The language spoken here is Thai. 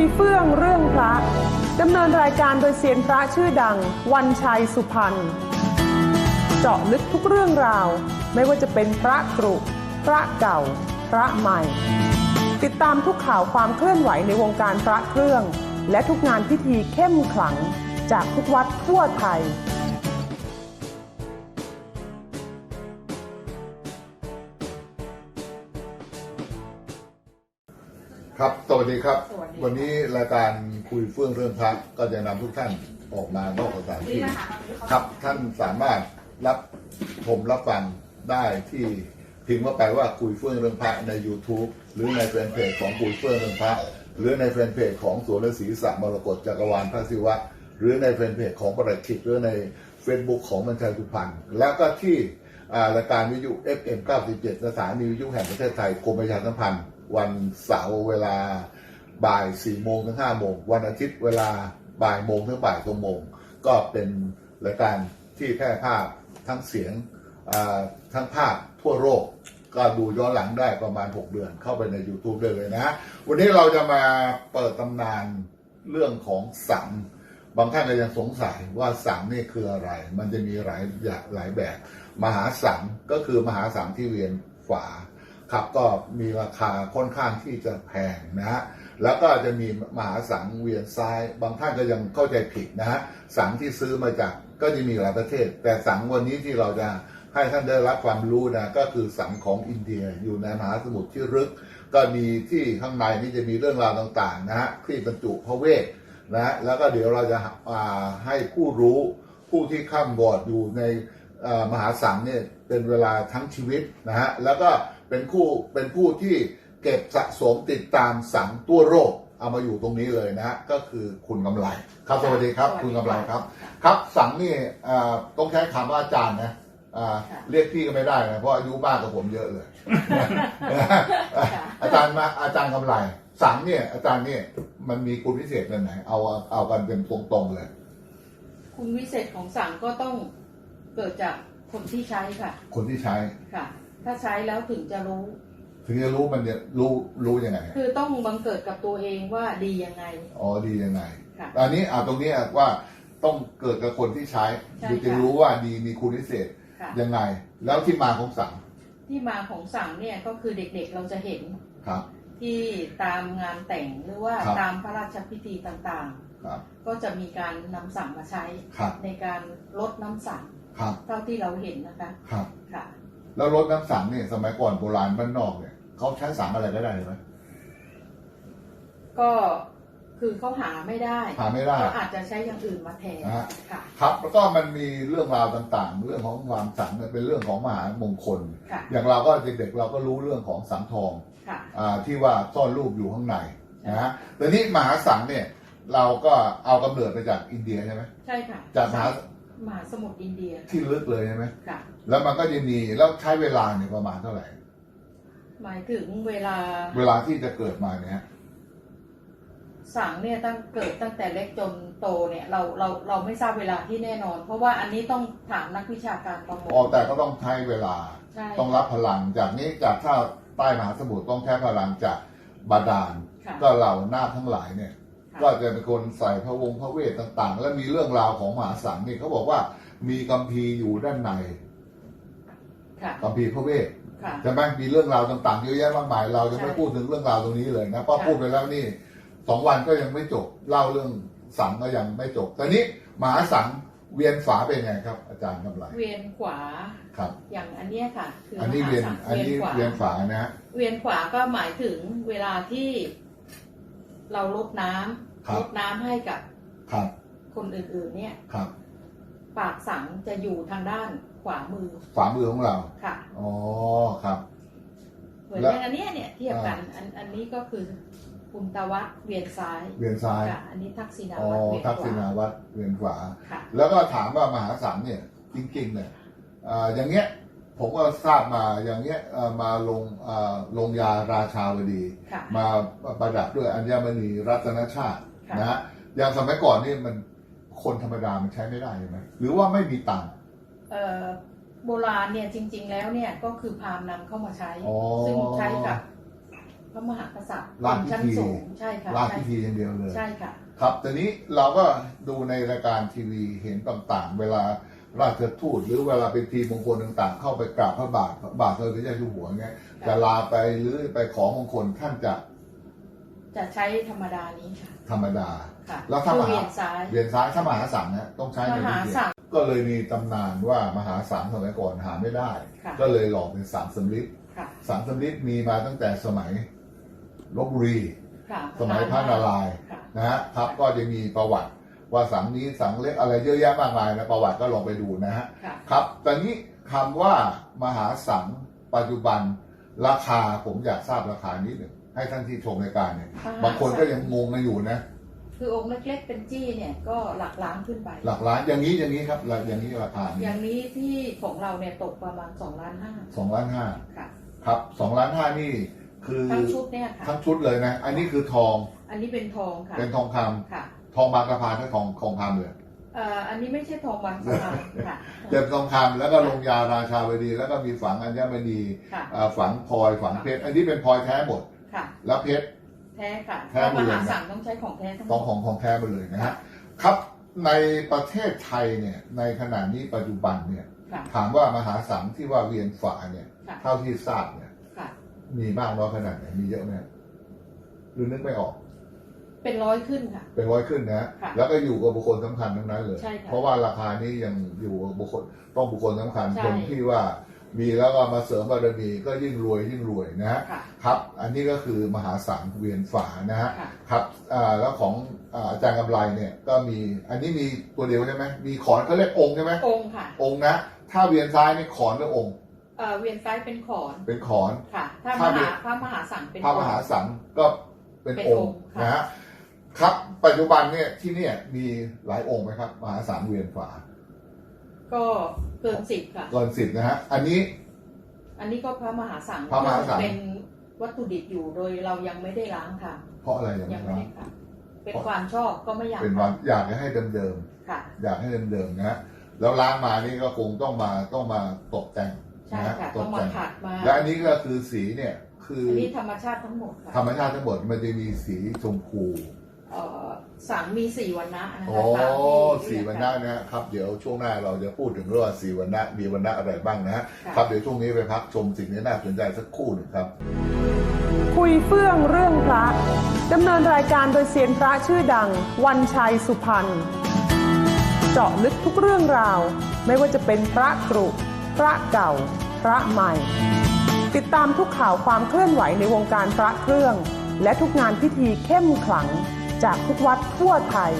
ยเฟื่องเรื่องพระดำเนินรายการโดยเซียนพระชื่อดัง วันชัยสุพรรณเจาะลึกทุกเรื่องราว ไม่ว่าจะเป็นพระกรุพระเก่า พระใหม่ ติดตามทุกข่าวความเคลื่อนไหวในวงการพระเครื่อง และทุกงานพิธีเข้มขลัง จากทุกวัดทั่วไทย ครับสวัสดีครับ สวัสดี วันนี้รายการคุยเฟื่องเรื่องพระก็จะนำทุกท่านออกมานอกสถานที่ครับท่านสามารถรับชมรับฟังได้ที่พิมพ์ว่าไปว่าคุยเฟื่องเรื่องพระใน YouTube หรือในแฟนเพจของคุยเฟื่องเรื่องพระ หรือในแฟนเพจของสวนฤาษีสระมรกตจักรวาลพระศิวะ หรือในแฟนเพจของประหลัดขิดหรือใน Facebook ของมันชัยสุพรรณแล้วก็ที่อ่ารายการวิทยุ FM 97สถานีวิทยุแห่งประเทศไทยกรมประชาสัมพันธ์ วันเสาร์เวลาบ่าย4โมงถึง5โมงวันอาทิตย์เวลาบ่ายโมงถึงบ่ายสองโมงก็เป็นรายการที่แพร่ภาพทั้งเสียงอ่าทั้งภาพทั่วโลกก็ดูย้อนหลังได้ประมาณ 6 เดือนเข้าไปใน YouTube ได้เลยนะ วันนี้เราจะมาเปิดตำนานเรื่องของสัง บางท่านก็ยังสงสัยว่าสังนี่คืออะไร มันจะมีหลายอย่างหลายแบบ มหาสังก็คือมหาสังที่เวียนฝา ครับก็มีราคาค่อนข้างที่จะแพงนะฮะแล้วก็จะมีมหาสังเวียนซ้าย บางท่านก็ยังเข้าใจผิดนะฮะสังที่ซื้อมาจากก็จะมีหลายประเทศ แต่สังวันนี้ที่เราจะให้ท่านได้รับความรู้นะก็คือสังของอินเดียอยู่ในมหาสมุทรที่ลึก ก็มีที่ข้างในนี่จะมีเรื่องราวต่างๆนะฮะที่บรรจุพระเวทนะฮะแล้วก็เดี๋ยวเราจะาให้ผู้รู้ผู้ที่ข้ามบอดอยู่ในมหาสังเนี่ยเป็นเวลาทั้งชีวิตนะฮะแล้วก็ เป็นคู่เป็นผู้ที่เก็บสะสมติดตามสังตัวโรค เอามาอยู่ตรงนี้เลยนะฮะก็คือคุณกำไรครับสวัสดีครับ คุณกำไรครับ ครับสังนี่เอ่อต้องใช้คำว่าอาจารย์นะอ่าเรียกพี่ก็ไม่ได้นะเพราะอายุมากกว่าผมเยอะเลยอาจารย์มาอาจารย์กำไร สังเนี่ยอาจารย์เนี่ยมันมีคุณพิเศษเป็นไหนเอาเอากันเป็นตรงๆเลย คุณวิเศษของสั่งก็ต้องเกิดจากคนที่ใช้ค่ะ คนที่ใช้ค่ะ ถ้าใช้แล้วถึงจะรู้ ถึงจะรู้มันจะรู้รู้ยังไงคือต้องบังเกิดกับตัวเองว่าดียังไง อ๋อดียังไง ค่ะ อันนี้อ่าตรงนี้อะว่าต้องเกิดกับคนที่ใช้ใช่ถึงจะค่ะ รู้ว่าดีมีคุณพิเศษค่ะ ยังไง แล้วที่มาของสังที่มาของสั่งเนี่ยก็คือเด็กๆเราจะเห็นครับ ที่ตามงานแต่งหรือว่าครับ ตามพระราชพิธีต่างครับ ๆ ก็จะมีการนำสั่งมาใช้ครับในการลดน้ำสั่งครับเท่าที่เราเห็นนะคะ ครับ ค่ะ แล้วรถน้ำสังเนี่ยสมัยก่อนโบราณบ้านนอกเนี่ยเขาใช้สังอะไรก็ได้ไหมก็คือเขาหาไม่ได้หาไม่ได้ก็อาจจะใช้อย่างอื่นมาแทนนะฮะค่ะครับแล้วก็มันมีเรื่องราวต่างๆ เรื่องของความสังเนี่ยเป็นเรื่องของมหามงคลค่ะอย่างเราก็เด็กๆเราก็รู้เรื่องของสังทองค่ะอ่าที่ว่าซ่อนรูปอยู่ข้างในนะฮะแต่นี่มหาสังเนี่ยเราก็เอากำเนิดมาจากอินเดียใช่ไหมใช่ค่ะจากมหา มหาสมุทรอินเดียที่ลึกเลยใช่ไหมค่ะ แล้วมันก็จะมีแล้วใช้เวลาเนี่ยประมาณเท่าไหร่ หมายถึงเวลา เวลาที่จะเกิดมาเนี่ยฮะสังเนี่ยตั้งเกิดตั้งแต่เล็กจนโตเนี่ยเราเราเราไม่ทราบเวลาที่แน่นอน เพราะว่าอันนี้ต้องถามนักวิชาการประมออกแต่ก็ต้องใช้เวลา ใช่ ต้องรับพลังจากนี้จากถ้าใต้มหาสมุทรต้องใช้พลังจากบาดาล ค่ะ ก็เหล่านาคทั้งหลายเนี่ยค่ะ ก็จะเป็นคนใส่พระวงพระเวทต่างๆ และมีเรื่องราวของมหาสังนี่เขาบอกว่ามีกัมพีร์อยู่ด้านในค่ะ กัมพีร์พระเวทค่ะใช่ไหมมีเรื่องราวต่างๆเยอะแยะมากมาย เราจะไม่ใช่พูดถึงเรื่องราวตรงนี้เลยนะเพราะค่ะพูดไปแล้วนี่สองวันก็ยังไม่จบเล่าเรื่องสังก็ยังไม่จบแต่นี้มหาสังเวียนฝาเป็นไงครับ อาจารย์กำไรเวียนขวา ครับ อย่างอันเนี้ยค่ะ คืออันนี้มหาเวียนสังอันนี้ขวาเวียนฝานะฮะเวียนขวาก็หมายถึงเวลาที่ เราลดน้ำครับ ลดน้ำให้กับครับ คนอื่นๆ เนี่ยครับ ปากสังจะอยู่ทางด้านขวามือฝามือของเรา ค่ะ อ๋อ ครับ เหมือนแล้วอย่างอันเนี้ยเนี่ยเทียบกันอันอันนี้ก็คือปุณตวัตเวียนซ้ายเวียนซ้าย ค่ะอันนี้ทักษิณาอ๋อ วัตเวียนทักขษิณาวาวัดเวียนฝาค่ะ แล้วก็ถามว่ามหาสังเนี่ย จริงๆเนี่ยอ่าอย่างเงี้ย ผมก็ทราบมาอย่างเงี้ยเอ่อมาลงอ่าลงยาราชาวดี ค่ะมาประดับด้วยอัญมณีรัตนชาติค่ะ นะฮะอย่างสมัยก่อนนี่มันคนธรรมดามันใช้ไม่ได้ใช่ไหมหรือว่าไม่มีตังค์ เอ่อโบราณเนี่ยจริง ๆ แล้วเนี่ยก็คือพราหมณ์นำเข้ามาใช้ อ๋อซึ่งใช้กับพระมหากษัตริย์ราชพิธี ชั้นสูงใช่ค่ะราชใช่พิธีอย่างเดียวเลย ใช่ค่ะ ครับ ตอนนี้เราก็ดูในรายการทีวีเห็นต่างๆ เวลา ราชทูตหรือเวลาเป็นทีมมงคลต่างๆ เข้าไปกราบพระบาทพระบาทสมเด็จพระเจ้าอยู่หัวเงี้ยจะลาไปหรือไปขอมงคลท่านจะจะใช้ธรรมดานี้ค่ะ ธรรมดา ค่ะแล้วถ้าคือมหาเวียนซ้ายเวียนซ้ายถ้ามหาสังนะต้องใช้ในมหาพิธีสังก็เลยมีตำนานว่ามหาสังสมัยก่อนหาไม่ได้ค่ะก็เลยหลอกเป็นสามสำลิดค่ะสามสำลิดมีมาตั้งแต่สมัยลบบุรีค่ะสมัยพระนารายณ์ค่ะนะฮะครับก็จะมีประวัติ ว่าสังนี้สังเล็กอะไรเยอะแยะมากมายนะประวัติก็ลองไปดูนะฮะค่ะ ครับตอนนี้คำว่ามหาสังปัจจุบันราคาผมอยากทราบราคานิดหนึ่งให้ท่านที่ชมรายการเนี่ยมหาสัง บางคนก็ยังงงกันอยู่นะ คือองค์เล็กๆเป็นจี้เนี่ยก็หลักล้านขึ้นไป หลักล้านอย่างนี้อย่างนี้ครับอย่างนี้ราคาอนี้ย่างนี้ที่ของเราเนี่ยตกประมาณสองล้านห้าสองล้านห้าค่ะ ครับสองล้านห้านี่คือทั้งชุดเนี่ยค่ะ ทั้งชุดเลยนะ อันนี้คือทองอันนี้เป็นทองค่ะ เป็นทองคำค่ะ ทองบางกระพานถ้าทองทองคำเลยเอ่ออันนี้ไม่ใช่ทองบางสะพานค่ะเจ็บทองคำแล้วก็ลงยาราชาวดี แล้วก็มีฝังอัญมณีค่ะอ่าฝังพลอยฝังเพชรอันนี้เป็นพลอยแท้หมด ค่ะ แล้วเพชร แท้ค่ะแท้หมมดเลยหานะสังต้องใช้ของแท้ทั้งหมต้องด ของของแท้หมดเลยนะฮะครับในประเทศไทยเนี่ยในขณะนี้ปัจจุบันเนี่ย ค่ะ ถามว่ามหาสังที่ว่าเวียนฝาเนี่ย ค่ะ เท่าที่ทราบเนี่ย ค่ะ มีมากน้อยขนาดไหนมีเยอะไหมหรือนึกไม่ออก เป็นร้อยขึ้นค่ะ เป็นร้อยขึ้นนะฮะค่ะแล้วก็อยู่กับบุคคลสำคัญทั้งนั้นเลย ใช่ค่ะเพราะว่าราคานี้ยังอยู่กับบุคคลต้องบุคคลสำคัญใช่ คนที่ว่ามีแล้วก็มาเสริมบารมีก็ยิ่งรวยยิ่งรวยนะฮะ ค่ะ ครับ อันนี้ก็คือมหาสังเวียนฝานะฮะ ค่ะ ครับอ่าแล้วของอ่าอาจารย์กำไรเนี่ยก็มี อันนี้มีตัวเดียวใช่ไหมมีขอนเขาเรียกองค์ใช่ไหมองค์ค่ะองค์นะ ถ้าเวียนซ้ายนี่ขอนหรือองค์ เอ่อเวียนซ้ายเป็นขอนเป็นขอน ค่ะ ถ้าถ้ามมีหาพระมหาสังเป็นพระมหาสังก็เป็นเป็นอองงค์ค์ค่ะ นะฮะ ครับ ปัจจุบันเนี่ยที่เนี่ยมีหลายองค์ไหมครับมหาสังเวียนฝาก็เกินสิบค่ะเกินสิบนะฮะอันนี้ อันนี้ก็พระมหาสังพระมหาสัง เป็นวัตถุดิบอยู่โดยเรายังไม่ได้ล้างค่ะ เพราะอะไรอย่างยังนี้ไม่คได้รับค่ะ เป็นความชอบก็ไม่อยากเป็นวันอยากจะให้เดิมค่ะ ๆอยากให้เดิมๆนะฮะแล้วล้างมานี่ก็คงต้องมาต้องมาตกแต่งใช่นะฮะค่ะตต้องกมาแต่งขัดมาและอันนี้ก็คือสีเนี่ยคืออันอนี้ธรรมชาติทั้งหมดค่ะ ธรรมชาติทั้งหมดมันจะมีสีชมพูเอ่อ สังมีสี่วันนะนะโอ้คะตามที่สีวันนะนะครับ เดี๋ยวช่วงหน้าเราจะพูดถึงเรื่องว่าสีวันนะมีวันนะอะไรบ้างนะฮะค่ะ ครับเดี๋ยวช่วงนี้ไปพักชมสิ่งที่น่าสนใจสักครู่หนึ่งครับ คุยเฟื่องเรื่องพระ ดำเนินรายการโดยเซียนพระชื่อดัง วันชัยสุพรรณเจาะลึกทุกเรื่องราว ไม่ว่าจะเป็นพระกรุพระเก่า พระใหม่ ติดตามทุกข่าวความเคลื่อนไหวในวงการพระเครื่อง และทุกงานพิธีเข้มขลัง จากทุกวัดทั่วไทย